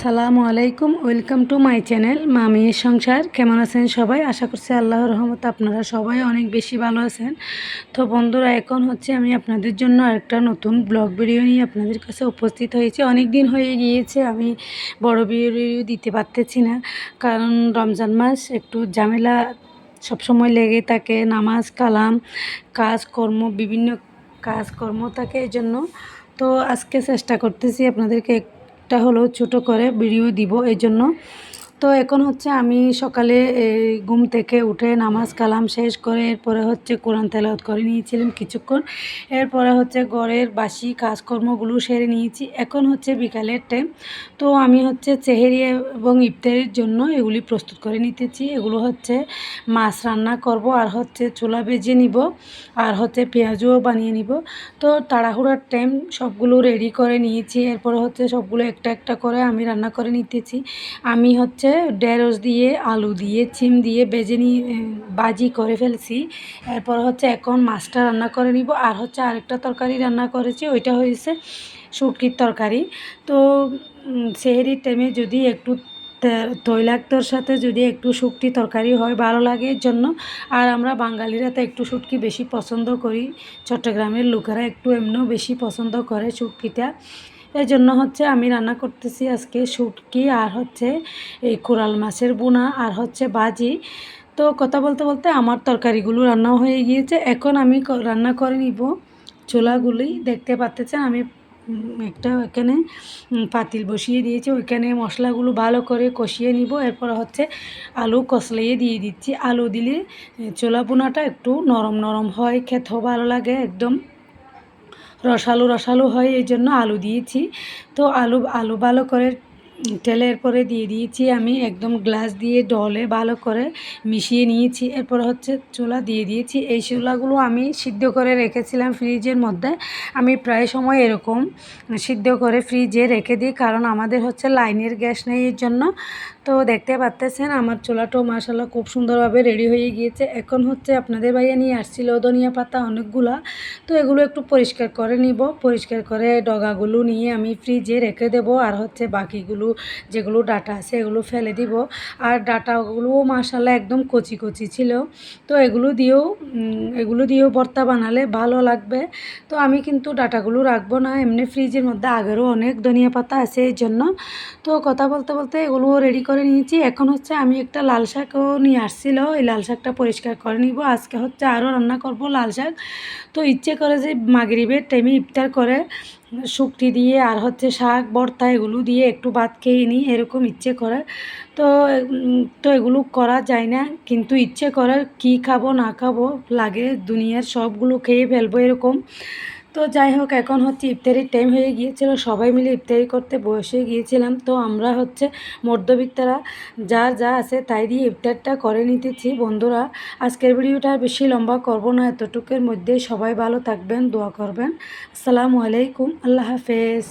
আসসালামু আলাইকুম, welcome to my channel মামির সংসার। কেমন আছেন সবাই? আশা করছি আল্লাহর রহমত আপনারা সবাই অনেক বেশি ভালো আছেন। তো বন্ধুরা, এখন হচ্ছে আমি আপনাদের জন্য একটা নতুন ব্লগ ভিডিও নিয়ে আপনাদের কাছে উপস্থিত হয়েছি। অনেক দিন হয়ে গিয়েছে, আমি বড় ভিডিও দিতে পারতেছি না। কারণ রমজান মাস, একটু ঝামেলা, সবসময় লেগে থাকে, নামাজ, কালাম, কাজকর্ম, বিভিন্ন কাজকর্ম থাকে এই জন্য তো আজকে চেষ্টা করতেছি আপনাদেরকে একটা হলো ছোট করে ভিডিও দিব এই জন্য তো এখন হচ্ছে আমি সকালে ঘুম থেকে উঠে নামাজ কালাম শেষ করে এরপরে হচ্ছে কোরআন তেলাওয়াত করে নিয়েছিলাম কিছুক্ষণ। এরপরে হচ্ছে ঘরের বাসি কাজকর্মগুলো সেরে নিয়েছি। এখন হচ্ছে বিকালের টাইম তো আমি হচ্ছে চেহারি এবং ইফতারির জন্য এগুলি প্রস্তুত করে নিতেছি। এগুলো হচ্ছে মাছ রান্না করব আর হচ্ছে চুলা বেজে নিব আর হচ্ছে পেঁয়াজও বানিয়ে নিব। তো তাড়াহুড়ার টাইম সবগুলো রেডি করে নিয়েছি। এরপরে হচ্ছে সবগুলো একটা একটা করে আমি রান্না করে নিতেছি। আমি হচ্ছে ঢেঁড়স দিয়ে, আলু দিয়ে, চিম দিয়ে বেজে নিয়ে বাজি করে ফেলছি। এরপর হচ্ছে এখন মাছটা রান্না করে নিব। আর হচ্ছে আরেকটা তরকারি রান্না করেছি, ওইটা হয়েছে শুটকির তরকারি। তো সেহেরির টাইমে যদি একটু তৈলাক্তর সাথে যদি একটু শুটকি তরকারি হয় ভালো লাগে এর জন্য। আর আমরা বাঙালিরা তো একটু শুটকি বেশি পছন্দ করি। চট্টগ্রামের লোকেরা একটু এমনিও বেশি পছন্দ করে শুটকিটা। এই জন্য হচ্ছে আমি রান্না করতেছি আজকে শুটকি আর হচ্ছে এই কোরাল মাছের বোনা আর হচ্ছে বাজি তো কথা বলতে বলতে আমার তরকারিগুলো রান্না হয়ে গিয়েছে। এখন আমি রান্না করে নিব ছোলাগুলি দেখতে পাচ্ছেন আমি একটা এখানে পাতিল বসিয়ে দিয়েছি। ওইখানে মশলাগুলো ভালো করে কষিয়ে নিব। এরপর হচ্ছে আলু কষলিয়ে দিয়ে দিচ্ছি। আলু দিলে চোলা বোনাটা একটু নরম নরম হয়। খেতেও ভালো লাগে একদম। রসালো রসালো হয় এই জন্য আলু দিয়েছি। তো আলু আলু ভালো করে তেলের পরে দিয়ে দিয়েছি আমি একদম গ্লাস দিয়ে ডলে ভালো করে মিশিয়ে নিয়েছি। এরপর হচ্ছে চুলা দিয়ে দিয়েছি। এই চুলাগুলো আমি সিদ্ধ করে রেখেছিলাম ফ্রিজের মধ্যে। আমি প্রায় সময় এরকম সিদ্ধ করে ফ্রিজে রেখে দিই কারণ আমাদের হচ্ছে লাইনের গ্যাস নেই এর জন্য। তো দেখতে পাচ্তেছেন আমার চোলাটাও মাসাল্লাহ খুব সুন্দরভাবে রেডি হয়ে গিয়েছে। এখন হচ্ছে আপনাদের ভাইয়া নিয়ে আসছিল ধনিয়া পাতা অনেকগুলা। তো এগুলো একটু পরিষ্কার করে নিব। পরিষ্কার করে ডগাগুলো নিয়ে আমি ফ্রিজে রেখে দেব আর হচ্ছে বাকিগুলো যেগুলো ডাটা আছে এগুলো ফেলে দিব। আর ডাটাগুলোও মাসাল্লাহ একদম কচি কচি ছিল। তো এগুলো দিয়েও এগুলো দিয়েও ভর্তা বানালে ভালো লাগবে। তো আমি কিন্তু ডাটাগুলো রাখব না। এমনি ফ্রিজের মধ্যে আগেরও অনেক ধনিয়া পাতা আছে এই জন্য। তো কথা বলতে বলতে এগুলোও রেডি করে নিয়েছি। এখন হচ্ছে আমি একটা লাল শাকও নিয়ে আসছিল। এই লাল শাকটা পরিষ্কার করে নিব। আজকে হচ্ছে আরও রান্না করব লাল শাক। তো ইচ্ছে করে যে মাগরিবের টাইমে ইফতার করে। শুকটি দিয়ে আর হচ্ছে শাক, বর্তা এগুলো দিয়ে একটু ভাত খেয়ে নিই, এরকম ইচ্ছে করে। তো তো এগুলো করা যায় না, কিন্তু ইচ্ছে করে কি খাব না খাব লাগে, দুনিয়ার সবগুলো খেয়ে ফেলব এরকম। তো যাই হোক, এখন হচ্ছে ইফতারির টাইম হয়ে গিয়েছিল। সবাই মিলে ইফতারি করতে বসে গিয়েছিলাম। তো আমরা হচ্ছে মধ্যবিত্তরা যা যা আছে তাই দিয়ে ইফতারটা করে নিতেছি। বন্ধুরা, আজকের ভিডিওটা বেশি লম্বা করব না, এতটুকের মধ্যে সবাই ভালো থাকবেন, দোয়া করবেন। আসসালামু আলাইকুম, আল্লাহ হাফেজ।